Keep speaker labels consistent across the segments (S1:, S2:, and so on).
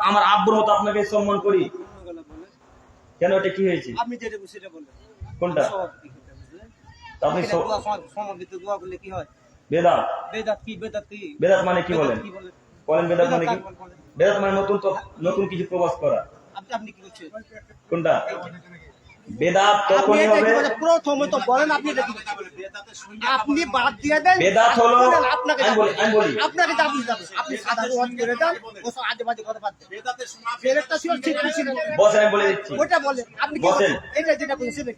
S1: আমার আব্বুর মতো আপনাকে সম্মান করি। কেন এটা কি হয়েছে?
S2: আপনি যেটা সেটা বললেন।
S1: কোনটা?
S2: সব কি করতে বুঝলেন?
S1: তা আপনি
S2: এখানে দোয়া সম- সমবেত দোয়া করলে কি হয়?
S1: বেদাত।
S2: বেদাত কি বেদাত কি
S1: বেদাত মানে কি বলেন?
S2: বলেন?
S1: বলেন বেদাত মানে কি?
S2: বেদাত কাকে বলে?
S1: বেদাত মানে নতুন তো নতুন কিছু প্রকাশ করা।
S2: আপনি আপনি কি করছেন
S1: কোনটা? বেদাত তখনই হবে।
S2: প্রথমে তো বলেন আপনি? আপনি বাদ দিয়ে দেন
S1: বেদাত হলো
S2: আপনাকে
S1: আমি বলি আমি বলি।
S2: আপনাকে দাবি যাবে আপনি সাধারণ ওয়াজ করে দেন ও আজে বাজে কথা বাদ দেন। ফেরেরটা ছিল ঠিক ছিল।
S1: বসেন আমি বলে দিচ্ছি।
S2: ওটা বলে আপনি
S1: বসেন।
S2: এটা যেটা বলছেন সেটা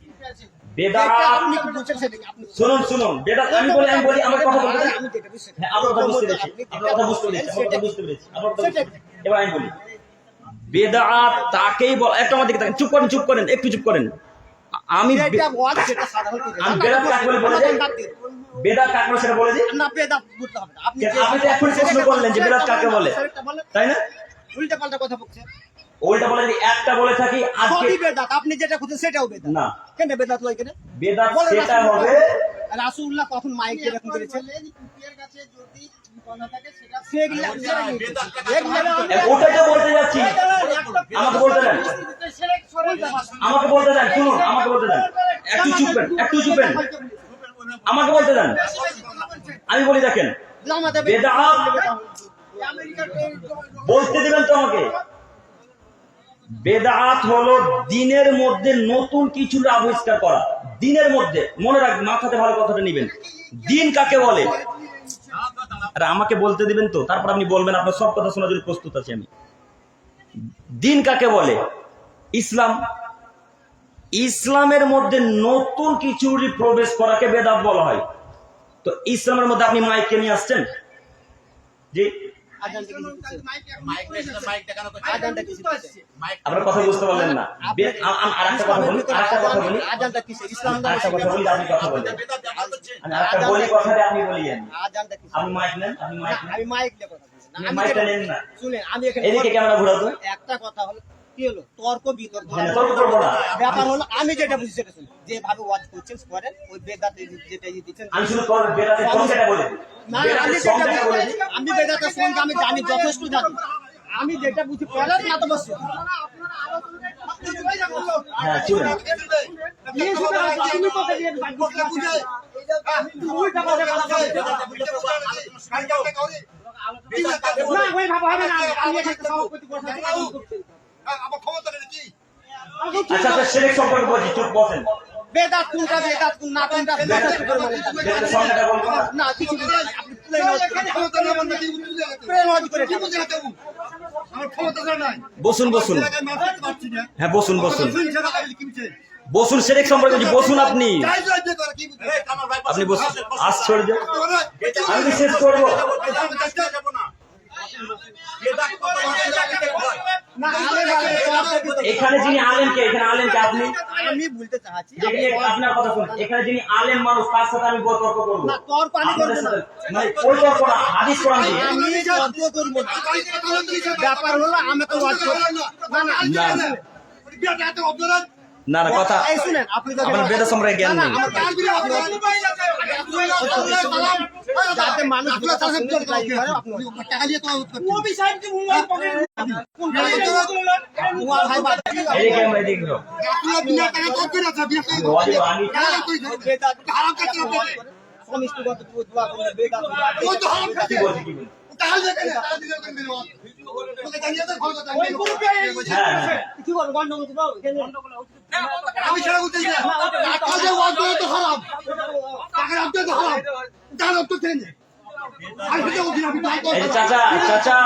S1: বেদাত
S2: আপনি কি বুঝছেন সেটা আপনি
S1: শুনুন শুনুন। বেদাত আমি বলি আমি বলি আমার কথা বলতে
S2: আমি যেটা বুঝছি
S1: হ্যাঁ আপনার কথা বুঝতে পেরেছি। আপনার কথা বুঝতে পেরেছি আপনার কথা বুঝতে পেরেছি। এবার আমি বলি। বেদাত তাকেই বল একটু আমার দিকে চুপ করেন চুপ করেন একটু চুপ করেন। আমি। বেদাত কাকে বলে সেটা বলে দিই
S2: না বেদাত বুঝতে হবে আপনি
S1: তো এখন প্রশ্ন করলেন যে বেদাত কাকে বলে? তাই না?
S2: উল্টা পাল্টা কথা বলছেন
S1: ওইটা বলে যদি একটা বলে থাকি আজকে
S2: বেদাত। আপনি যেটা খুঁজছেন সেটাও বেদাত।
S1: না।
S2: কেন বেদাত লয় কেন?
S1: বেদাত সেটা হবে
S2: রাসূলুল্লাহ কখন মাইক যেরকম করেছেন? সেগুলা এগুলা
S1: এ, ওটাই তো বলতে যাচ্ছি। আমাকে বলতে দেন। আমাকে বলতে দেন শুনুন আমাকে বলতে দেন। একটু চুপবেন একটু চুপবেন আমাকে বলতে দেন। আমি বলি দেখেন বলতে দিবেন তো আমাকে। বেদাত হলো দিনের মধ্যে নতুন কিছু আবিষ্কার করা। দিনের মধ্যে। মনে রাখবেন মাথাতে ভালো কথাটা নিবেন। দিন কাকে বলে? আরে আমাকে বলতে দিবেন তো, তারপর আপনি বলবেন, আপনার সব কথা শোনার জন্য প্রস্তুত আছি আমি। দিন কাকে বলে? ইসলাম। ইসলামের মধ্যে নতুন কিছু প্রবেশ করাকে বেদাত বলা হয়। তো ইসলামের মধ্যে আপনি মাইকে নিয়ে আসছেন? জি? কথা বুঝতে পারলেন না। বে- আ- আ- আর একটা কথা বলি আর একটা কথা বলি।
S2: আজানটা কিসের? ইসলাম
S1: আর একটা কথা বলি আপনি কথা বলেন। আমি আর একটা বলি কথাটা আপনি বলিয়েন।
S2: আজানটা কিসের?
S1: আপনি মাইক নেন আপনি মাইক
S2: আমি মাইক দিয়ে কথা বলছি না।
S1: মাইকটা নেন না।
S2: শুনেন, আমি এখানে
S1: এদিকে ক্যামেরা ঘোরাও
S2: একটা কথা হলো কি হলো? তর্ক বিতর্ক
S1: হ্যাঁ।
S2: ব্যাপার হলো আমি যেটা বুঝি সেটা শুনুন যেভাবে ওয়াজ করছেন করেন ওই বেদাত যেটা ইয়ে দিচ্ছেন
S1: আমি শুধু
S2: না আমি যেটা আমি বেদাতের সঙ্গে আমি জানি যথেষ্ট জানি। আমি যেটা বুঝি পড়ার না তো বস।
S1: হ্যাঁ
S2: না ওই ভাবে হবে না। আমি এখানে সভাপতি বসে আছি।
S1: আচ্ছা আচ্ছা সেরেক সম্পর্কে বলছি চুপ বসেন।
S2: বেদাত কোনটা বেদাত কোন না কোনটা?
S1: না
S2: কিছু আপনি
S1: হ্যাঁ বসুন বসুন। বসুন সেরেক সম্পর্কে বসুন আপনি। আপনি বসুন। আজ ছেড়ে দেন। আমি শেষ করব। এখানে যিনি আলেমকে এখানে আলেমকে আপনি?
S2: আমি বলতে চাচ্ছি
S1: আপনার কথা শুনুন। এখানে যিনি আলেম মানুষ তার সাথে আমি তর্ক করব।
S2: না তর্ক আমি করব না।
S1: মানে ওই তর্ক না হাদিস কোরআন দিয়ে।
S2: আমি তর্ক করব না। ব্যাপার হলো আমি তো ওয়াজ করব না না।
S1: না। না না কথা
S2: শুনেন। আপনি
S1: আপনার বেদ সম্পর্কে জ্ঞান নেই।
S2: যাতে মানুষ বাদ দিয়ে
S1: কি বলছি কি বলছি? হ্যাঁ হ্যাঁ।
S2: গন্ডগোল
S3: আমি সেটা বলতে ওয়াজ করে তো খারাপ। টাকা অন্তর তো খারাপ।
S1: তার অন্তর
S3: করব।
S1: চাচা চাচা।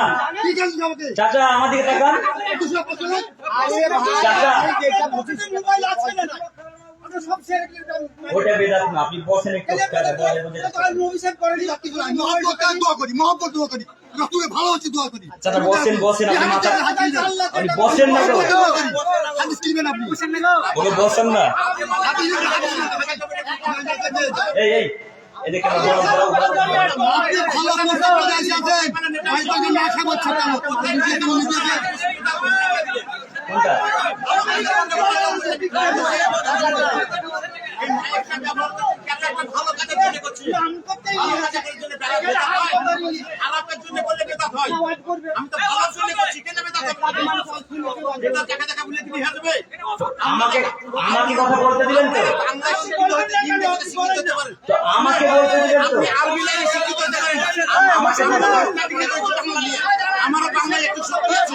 S3: ঠিক আছে আমাকে।
S1: চাচা
S2: আছে সব শেয়ার
S1: ওটা বেদাত না আপনি বসেন একটু
S3: আমি কিছু আমি মহব্বত দোয়া করি, মহব্বত দোয়া করি। রসুলের ভালো হচ্ছে দোয়া করি।
S1: চাচা বসেন বসেন আপনি মাথা আপনি বসেন না তো
S3: হাদিস কিনবেন আপনি।
S1: বসেন না
S3: হাদিস দেন, হাদিস
S1: এই এই এদিকে বড় বড় বড় বড়।
S3: আপনি ভালো করে এসেছেন। হয়তো আমি আশা করছি কেন?
S4: আমি তো ভালো জন্য করছি কেন বেদাত
S2: এটা দেখা দেখা বলে তুমি হাসবে
S3: আমাকে আমাকে কথা বলতে দিবেন তো? আমাকে বলতে দিবেন তো?
S2: আপনি আরবি লাইনে শিক্ষিত হতে পারেন
S3: আমাকে
S2: বাংলায় একটু শক্তি আছে।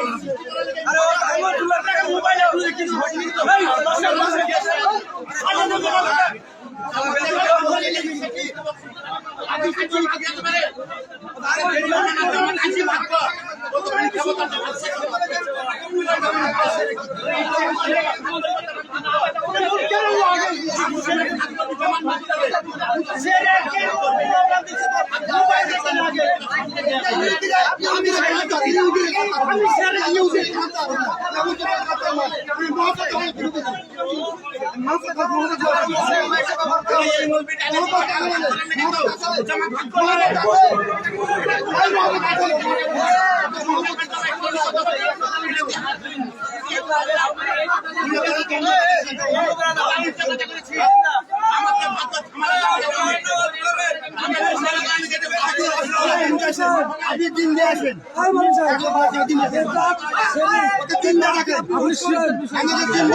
S3: কেন আপনি
S2: দিন দিয়ে আসবেন দিন দিয়ে রাখেন আমাকে দিন দিয়ে রাখেন
S3: সেই বলতে-
S2: আমাকে দিন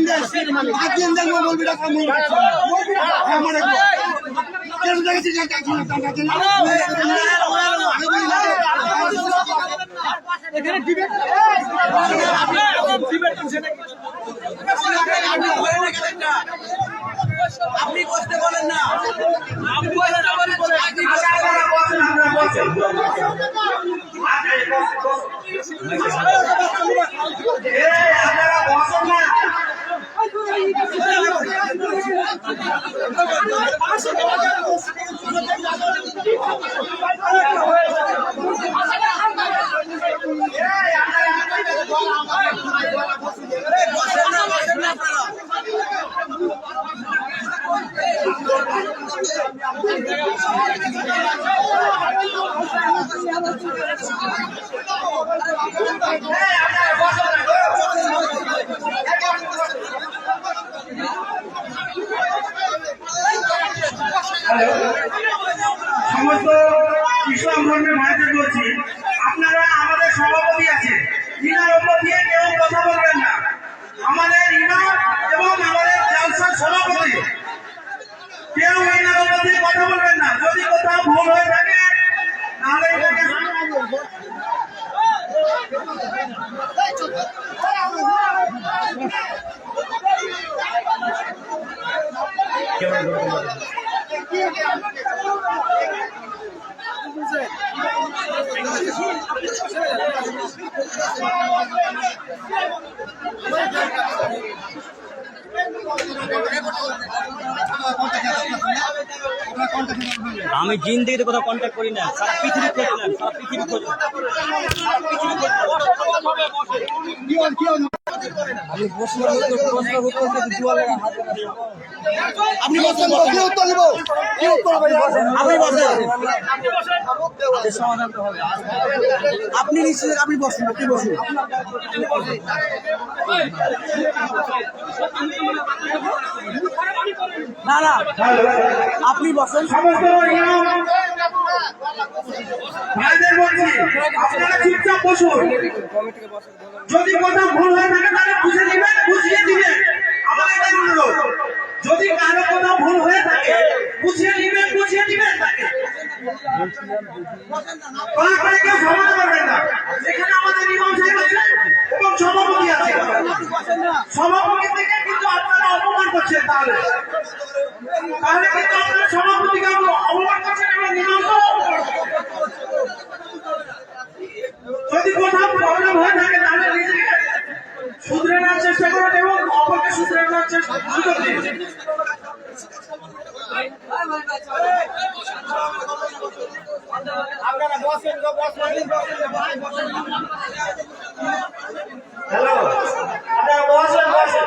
S2: দেন আমাকে দিন দেন বলবি না কামু আমার কেন দেখেছি জানতে আছি না। জানতে আছি না।
S5: আপনি করতে বলেন না। আপনি বসেন
S4: ইসলাম ধর্মের ভাইদের বলছি আপনারা আমাদের সভাপতি আছে ইনার ওপর দিয়ে কেউ কথা বলবেন না। আমাদের ইমাম এবং আমাদের জালসার সভাপতি। কেউ ইনার ওপর দিয়ে কথা বলবেন না। যদি কোথাও ভুল হয়ে থাকে, তাহলে এটাকে
S3: আমি জিন থেকে কোথাও কন্ট্যাক্ট করি না। সারা পৃথিবী খোঁজ না সারা পৃথিবী খোঁজলাম
S2: আপনি বসেন কি উত্তর দেবো? কি উত্তর হবে
S5: আপনি বসেন। আপনি নিশ্চিত আপনি বসুন আপনি বসুন। না না আপনি বসেন।
S4: সমস্ত ইমাম ভাইদের বলছি আপনারা চুপচাপ বসুন। যদি কোথাও ভুল হয়ে থাকে তাহলে বুঝে দিবেন বুঝিয়ে দিবেন আমাদের অনুরোধ। যদি কারও কোথাও ভুল হয়ে থাকে, বুঝিয়ে দিবেন বুঝিয়ে দিবেন তাকে। কেউ সমাজ করবেন না এখানে আমাদের ইমাম সাহেব আছেন এবং সভাপতি আছে সভাপতি থেকে কিন্তু আপনারা অপমান করছেন তাহলে তাহলে কিন্তু আপনারা সভাপতিকে অপমান করছেন এবং ইমামকে যদি কোথাও প্রবলেম হয়ে থাকে তাহলে নিজেকে শুধরে নেওয়ার চেষ্টা করুন এবং অপরকে শুধরে নেওয়ার চেষ্টা সুযোগ
S2: আপনারা বসেন।
S4: হ্যালো আপনারা বসেন বসেন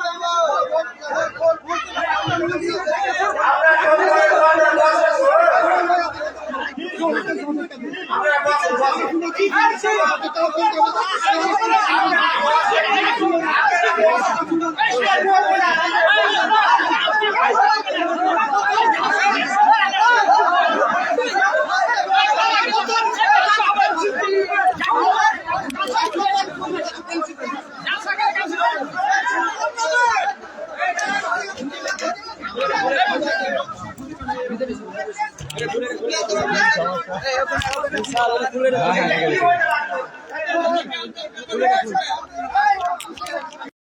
S3: Oh,